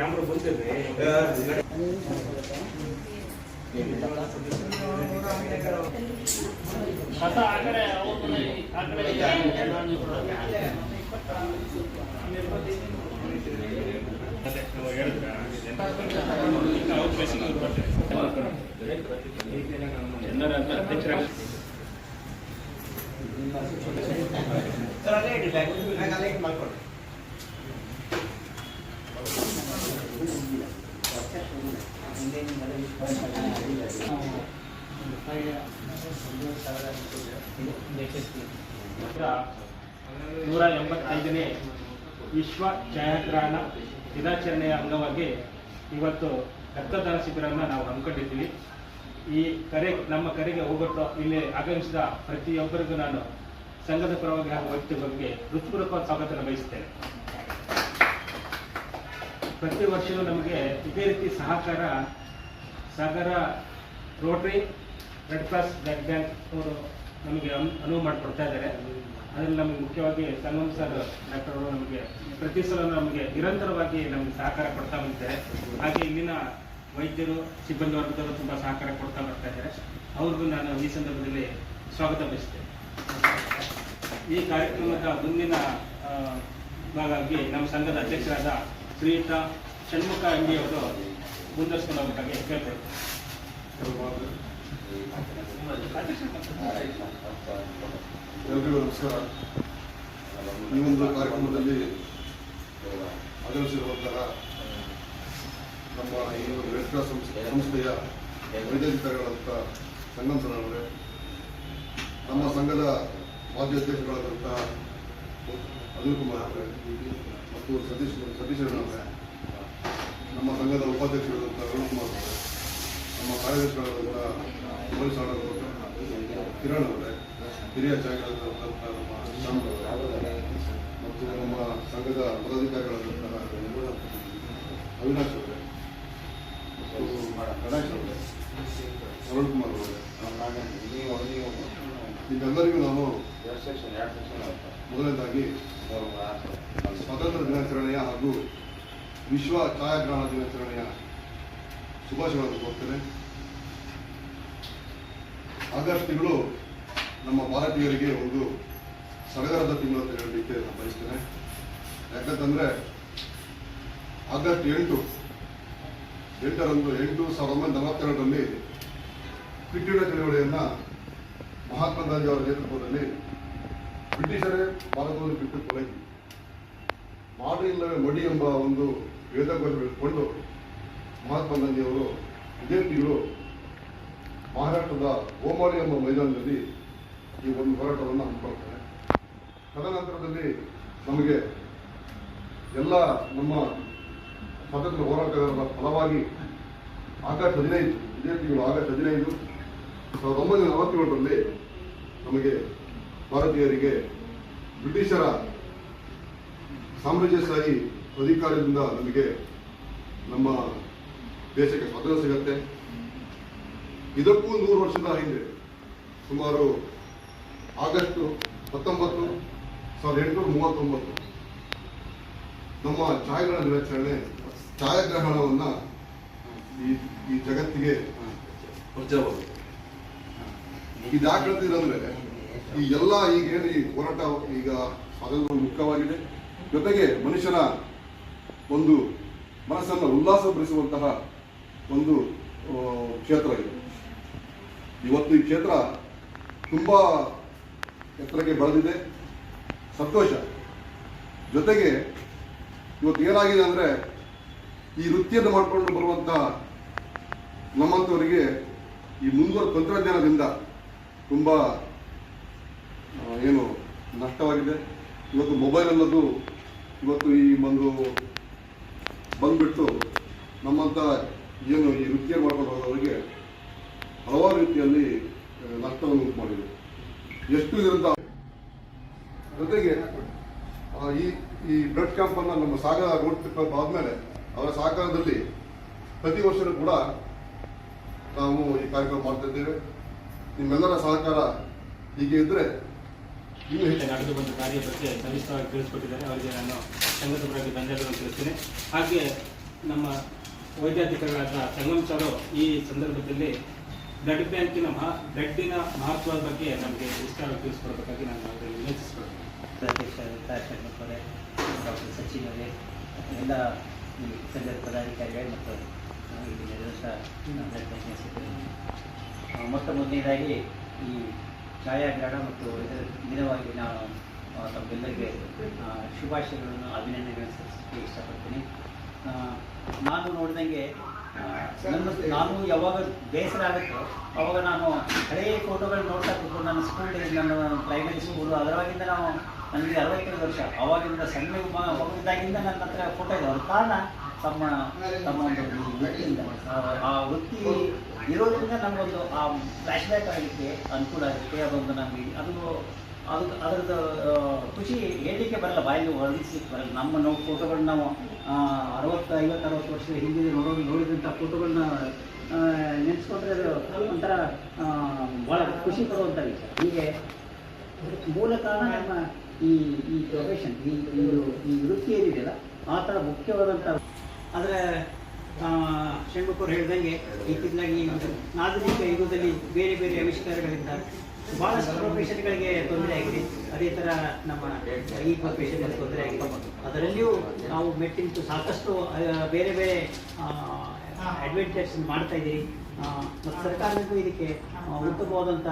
Camera ಬಂದಿರ್ರಿ ಕಸ ಆ ಕಡೆ ಅವ್ರ ಮನೆ ಆ ಕಡೆ ಇದೆ. ನಾನು ಎಲ್ಲರ ಅಧ್ಯಕ್ಷರಾಗ ನೂರ ಎಂಬತ್ತೈದನೇ ವಿಶ್ವ ಛಾಯಾಗ್ರಹಣ ದಿನಾಚರಣೆಯ ಅಂಗವಾಗಿ ಇವತ್ತು ರಕ್ತದಾನ ಶಿಬಿರವನ್ನು ನಾವು ಹಮ್ಮಿಕೊಂಡಿದ್ದೀವಿ. ಈ ಕರೆ, ನಮ್ಮ ಕರೆಗೆ ಹೋಗ್ಬಿಟ್ಟು ಇಲ್ಲಿ ಆಗಮಿಸಿದ ಪ್ರತಿಯೊಬ್ಬರಿಗೂ ನಾನು ಸಂಘದ ಪರವಾಗಿ ಹಾಗೂ ಬಗ್ಗೆ ಹೃತ್ಪೂರ್ವಕ ಸ್ವಾಗತ ಬಯಸುತ್ತೇನೆ ಪ್ರತಿ ವರ್ಷವೂ ನಮಗೆ ಇದೇ ರೀತಿ ಸಹಕಾರ Sagara Rotary, Red Cross blood bank ಅವರು ನಮಗೆ ಅನು- ಅನುವು ಮಾಡಿಕೊಡ್ತಾ ಇದ್ದಾರೆ. ಅದರಲ್ಲಿ ನಮಗೆ ಮುಖ್ಯವಾಗಿ ಸಂಗಮ್ ಸರ್, ಡಾಕ್ಟರ್ ಅವರು ನಮಗೆ ಪ್ರತಿ ಸಲ ನಮಗೆ ನಿರಂತರವಾಗಿ ನಮಗೆ ಸಹಕಾರ ಕೊಡ್ತಾ ಬಂದಿದ್ದಾರೆ. ಹಾಗೆ ಇಲ್ಲಿನ ವೈದ್ಯರು, ಸಿಬ್ಬಂದಿ ವರ್ಗದವರು ತುಂಬ ಸಹಕಾರ ಕೊಡ್ತಾ ಬರ್ತಾ ಇದ್ದಾರೆ. ಅವ್ರಿಗೂ ನಾನು ಈ ಸಂದರ್ಭದಲ್ಲಿ ಸ್ವಾಗತ ಬಯಸ್ತೇನೆ. ಈ ಕಾರ್ಯಕ್ರಮದ ಮುಂದಿನ ಭಾಗವಾಗಿ ನಮ್ಮ ಸಂಘದ ಅಧ್ಯಕ್ಷರಾದ ಶ್ರೀಯುತ ಷಣ್ಮುಖ ಅಂಗಿ ಅವರು ಮುಂದುವರಿಸ್ಕೊಂಡು ಹೋಗ್ಬೇಕಾಗಿ ಕೇಳ್ಕೊಳ್ತೀನಿ. ಎಲ್ರಿಗೂ ನಮಸ್ಕಾರ ಈ ಒಂದು ಕಾರ್ಯಕ್ರಮದಲ್ಲಿ ಆಗಮಿಸಿರುವಂತಹ ನಮ್ಮ ಈ ಒಂದು ರೆಡ್ ಕ್ರಾಸ್ ಸಂಸ್ಥೆ ಸಂಸ್ಥೆಯ ವೈದ್ಯಾಧಿಕಾರಿಗಳಂತ ಸಂಗಮ್ ನಮ್ಮ ಸಂಘದ ಮಾಜಿ ಅಧ್ಯಕ್ಷರಾದಂತಹ ಅನಿಲ್ ಕುಮಾರ್ ಅವರೇ, ಮತ್ತು ಸತೀಶ್ ಸತೀಶ್ ಅವರೇ, ನಮ್ಮ ಸಂಘದ ಉಪಾಧ್ಯಕ್ಷರಾದಂತಹ ಅರುಣ್ ಕುಮಾರ್ ಅವರೇ, ನಮ್ಮ ಕಾರ್ಯದರ್ಶಿಗಳಾದಂಥ ಮೋಹನ್ ಆರ್ಡರ್ ಕೊಟ್ಟು ಕಿರಣ್ ಅವರೇ. ಹಿರಿಯ ಮತ್ತು ನಮ್ಮ ಸಂಘದ ಪದಾಧಿಕಾರಿಗಳಾದಂತಹ ಅವಿನಾಶ್ ಅವರೇ. ಗಣೇಶ್ ಅವರೇ. ಅರುಣ್ ಕುಮಾರ್ ಅವರೇ. ಇದೆಲ್ಲರಿಗೂ ನಾನು ಮೊದಲನೇದಾಗಿ ಸ್ವಾತಂತ್ರ್ಯ ದಿನಾಚರಣೆಯ ಹಾಗೂ ವಿಶ್ವ ಛಾಯಾಗ್ರಹಣ ದಿನಾಚರಣೆಯ ಶುಭಾಶಯಗಳನ್ನು ಕೋರ್ತೇನೆ. ಆಗಸ್ಟ್ ತಿಂಗಳು ನಮ್ಮ ಭಾರತೀಯರಿಗೆ ಒಂದು ಸಡಗರದ ತಿಂಗಳು ಅಂತ ಹೇಳಲಿಕ್ಕೆ ನಾನು ಬಯಸ್ತೇನೆ. ಯಾಕಂತಂದ್ರೆ ಆಗಸ್ಟ್ ಎಂಟು ಎಂಟರಂದು ಎಂಟು ಸಾವಿರದ ಒಂಬೈನೂರ ನಲವತ್ತೆರಡರಲ್ಲಿ ಕ್ವಿಟ್ಟಿನ ಚಳವಳಿಯನ್ನ ಮಹಾತ್ಮ ಗಾಂಧಿ ಅವರ ನೇತೃತ್ವದಲ್ಲಿ ಬ್ರಿಟಿಷರೇ ಭಾರತವನ್ನು ಬಿಟ್ಟು ತೊಲಗಿ. ಮಾಡಿ ಇಲ್ಲವೇ ಮಡಿ ಎಂಬ ಒಂದು ಬೆಳೆದುಕೊಂಡು ಮಹಾತ್ಮ ಗಾಂಧಿಯವರು ತಿಂಗಳು ಮಹಾರಾಷ್ಟ್ರದ ಓಮಾರಿ ಎಂಬ ಮೈದಾನದಲ್ಲಿ ಈ ಒಂದು ಹೋರಾಟವನ್ನು ಹಮ್ಮಿಕೊಳ್ತಾರೆ ತದನಂತರದಲ್ಲಿ ನಮಗೆ ಎಲ್ಲ ನಮ್ಮ ಸ್ವಾತಂತ್ರ್ಯ ಹೋರಾಟಗಾರರ ಫಲವಾಗಿ ಆಗಸ್ಟ್ ಹದಿನೈದು, ಇದೇ ತಿಂಗಳು ಆಗಸ್ಟ್ ಹದಿನೈದು, ಸಾವಿರದ ಒಂಬೈನೂರ ನಲವತ್ತೇಳರಲ್ಲಿ ನಮಗೆ ಭಾರತೀಯರಿಗೆ ಬ್ರಿಟಿಷರ ಸಾಮ್ರಾಜ್ಯಶಾಹಿ ಅಧಿಕಾರದಿಂದ ನಮಗೆ ನಮ್ಮ ದೇಶಕ್ಕೆ ಸ್ವಾತಂತ್ರ್ಯ ಸಿಗತ್ತೆ. ಇದಕ್ಕೂ ನೂರು ವರ್ಷದ ಹಿಂದೆ ಸುಮಾರು ಆಗಸ್ಟ್ ಹತ್ತೊಂಬತ್ತು, ಸಾವಿರದ ಎಂಟುನೂರ ಮೂವತ್ತೊಂಬತ್ತು ನಮ್ಮ ಛಾಯಾಗ್ರಹಣ ದಿನಾಚರಣೆ, ಛಾಯಾಗ್ರಹಣವನ್ನು ಈ ಈ ಜಗತ್ತಿಗೆ ಪರಿಚಯವಾಗುತ್ತೆ ಇದು ಯಾಕೆ ಹೇಳ್ತೀರಂದ್ರೆ ಈ ಎಲ್ಲ ಈಗ ಏನು ಈ ಹೋರಾಟ ಈಗ ಸ್ವಾತಂತ್ರ್ಯ ಮುಖ್ಯವಾಗಿದೆ. ಜೊತೆಗೆ ಮನುಷ್ಯನ ಒಂದು ಮನಸ್ಸನ್ನು ಉಲ್ಲಾಸಗೊಳಿಸುವಂತಹ ಒಂದು ಕ್ಷೇತ್ರ ಇದು ಇವತ್ತು ಈ ಕ್ಷೇತ್ರ ತುಂಬ ಎತ್ತರಕ್ಕೆ ಬೆಳೆದಿದೆ. ಸಂತೋಷ. ಜೊತೆಗೆ ಇವತ್ತು ಏನಾಗಿದೆ ಅಂದರೆ ಈ ವೃತ್ತಿಯನ್ನು ಮಾಡಿಕೊಂಡು ಬರುವಂತಹ ನಮ್ಮಂಥವರಿಗೆ ಈ ಮುಂದುವರ ತಂತ್ರಜ್ಞಾನದಿಂದ ತುಂಬ ಏನು ನಷ್ಟವಾಗಿದೆ. ಇವತ್ತು ಮೊಬೈಲ್ ಅನ್ನೋದು ಇವತ್ತು ಈ ಒಂದು ಬಂದ್ಬಿಟ್ಟು ನಮ್ಮಂಥ ಏನು ಈ ವೃತ್ತಿಯನ್ನು ಮಾಡ್ಕೊಂಡು ಹೋಗೋರಿಗೆ ಹಲವಾರು ರೀತಿಯಲ್ಲಿ ನಷ್ಟವನ್ನು ಉಂಟು ಮಾಡಿದೆ ಎಷ್ಟು ಇದರಿಂದ ಜೊತೆಗೆ ಈ ಈ ಬ್ಲಡ್ ಕ್ಯಾಂಪ್ ಅನ್ನ ನಮ್ಮ ಸಾಗರ ರೋಡ್ ಟ್ರಿಪ್ ಆದ್ಮೇಲೆ, ಅವರ ಸಹಕಾರದಲ್ಲಿ ಪ್ರತಿ ವರ್ಷವೂ ಕೂಡ ನಾವು ಈ ಕಾರ್ಯಕ್ರಮ ಮಾಡ್ತಿದ್ದೇವೆ ನಿಮ್ಮೆಲ್ಲರ ಸಹಕಾರ ಹೀಗೆ ಇದ್ರೆ ಇನ್ನೂ ಹೆಚ್ಚು ನಡೆದು ಬಂದ ಕಾರ್ಯ ಬಗ್ಗೆ ಸವಿಸ್ತರವಾಗಿ ತಿಳಿಸ್ಕೊಟ್ಟಿದ್ದಾರೆ. ಅವರಿಗೆ ನಾನು ಸಂಘದ ಪರವಾಗಿ ಧನ್ಯವಾದಗಳನ್ನು ತಿಳಿಸ್ತೀನಿ. ಹಾಗೆ ನಮ್ಮ ವೈದ್ಯಾಧಿಕಾರಿಗಳಾದ ಸಂಗಮ್ ಸರ್ ಈ ಸಂದರ್ಭದಲ್ಲಿ ಬ್ಲಡ್ ಬ್ಯಾಂಕಿನ ಮಹಾ ಬ್ಲಡ್ಡಿನ ಮಹತ್ವದ ಬಗ್ಗೆ ನಮಗೆ ವಿಸ್ತಾರ ತಿಳಿಸ್ಕೊಡ್ಬೇಕಾಗಿ ನಾನು ಅದರಲ್ಲಿ ಅಧ್ಯಕ್ಷರಾದಂಥ ಶರ್ಮಪ್ಪರೇ ಡಾಕ್ಟರ್ ಸಚಿನ್ ಅವರೇ ಎಲ್ಲ ಸಂಘದ ಪದಾಧಿಕಾರಿಗಳೇ ಮತ್ತು ಇಲ್ಲಿ. ಆ, ಮೊಟ್ಟ ಮೊದಲನೇದಾಗಿ ಈ ಛಾಯಾಗ್ರಹಣ ಮತ್ತು ಇದರ ದಿನವಾಗಿ ನಾನು ತಮ್ಮೆಲ್ಲರಿಗೆ ಶುಭಾಶಯಗಳನ್ನು ಅಭಿನಂದನೆಗಳನ್ನು ಸಲ್ಲಿಸಲಿಕ್ಕೆ ಇಷ್ಟಪಡ್ತೀನಿ ನಾನು ನೋಡಿದಂಗೆ ನನ್ನ ನಾನು ಯಾವಾಗ ಬೇಸರ ಆಗುತ್ತೋ ಅವಾಗ ನಾನು ಹಳೆಯ ಫೋಟೋಗಳು ನೋಡ್ತಾ ಕೂತ್ಕೊಂಡು ನನ್ನ ಸ್ಕೂಲ್ ಡೇಸ್ ನನ್ನ ಪ್ರೈಮರಿ ಸ್ಕೂಲು ಅದರವಾಗಿಂದ ನಾವು ನನಗೆ ಅರವತ್ತೈದು ವರ್ಷ, ಅವಾಗಿಂದ ಸಣ್ಣ ಹೋಗಿದ್ದಾಗಿಂದ ನನ್ನ ಹತ್ರ ಫೋಟೋ ಇದೆ. ಅವ್ರ ಕಾರಣ ತಮ್ಮ ತಮ್ಮ ಒಂದು ವೃತ್ತಿಯಿಂದ. ಆ- ಆ ವೃತ್ತಿ ಇರೋದ್ರಿಂದ ನಮಗೊಂದು, ಆ ಫ್ಲ್ಯಾಶ್ ಬ್ಯಾಕ್ ಆಗಲಿಕ್ಕೆ ಅನುಕೂಲ ಆಗುತ್ತೆ ಅದೊಂದು ನಮಗೆ ಅದು ಅದು ಅದರದ್ದು ಖುಷಿ ಹೇಳಲಿಕ್ಕೆ ಬರಲ್ಲ, ಬಾಯಲ್ಲಿ ವರ್ಣಿಸ್ಲಿಕ್ಕೆ ಬರಲ್ಲ. ನಮ್ಮ ನಾವು ಫೋಟೋಗಳನ್ನ ನಾವು ಅರವತ್ತು, ಐವತ್ತು, ಅರವತ್ತು ವರ್ಷದ ಹಿಂದೆ ನೋಡೋದು ನೋಡಿದಂಥ ಫೋಟೋಗಳನ್ನ ನೆನೆಸ್ಕೊಂಡ್ರೆ ಅದು ಒಂಥರ ಭಾಳ ಖುಷಿ ಪಡುವಂಥ ವಿಷಯ. ಹೀಗೆ ಮೂಲ ಕಾರಣ ನಮ್ಮ ಈ ಈ ಪ್ರೊಫೆಷನ್ ಈ, ಈ- ಈ ವೃತ್ತಿ ಏನಿದೆಯಲ್ಲ, ಆ ಥರ ಮುಖ್ಯವಾದಂಥ ಆದರೆ ಶಂಕರ್ ಹೇಳ್ದಂಗೆ ಈ ಆಧುನಿಕ ಯುಗದಲ್ಲಿ ಬೇರೆ ಬೇರೆ ಆವಿಷ್ಕಾರಗಳಿಂದ ಭಾಳಷ್ಟು ಪ್ರೊಫೆಷನ್ಗಳಿಗೆ ತೊಂದರೆ ಆಗಿದೆ. ಅದೇ ಥರ ನಮ್ಮ ಈ ಪ್ರೊಫೆಷನ್ಗೆ ತೊಂದರೆ ಆಗಿದೆ. ಅದರಲ್ಲಿಯೂ ನಾವು ಮೆಟ್ಟಿಂತು ಸಾಕಷ್ಟು ಬೇರೆ ಬೇರೆ ಅಡ್ವೆಂಚರ್ಸ್ ಮಾಡ್ತಾ ಇದ್ದೀರಿ. ಮತ್ತು ಸರ್ಕಾರಕ್ಕೂ ಇದಕ್ಕೆ ಉತ್ತಮವಾದಂಥ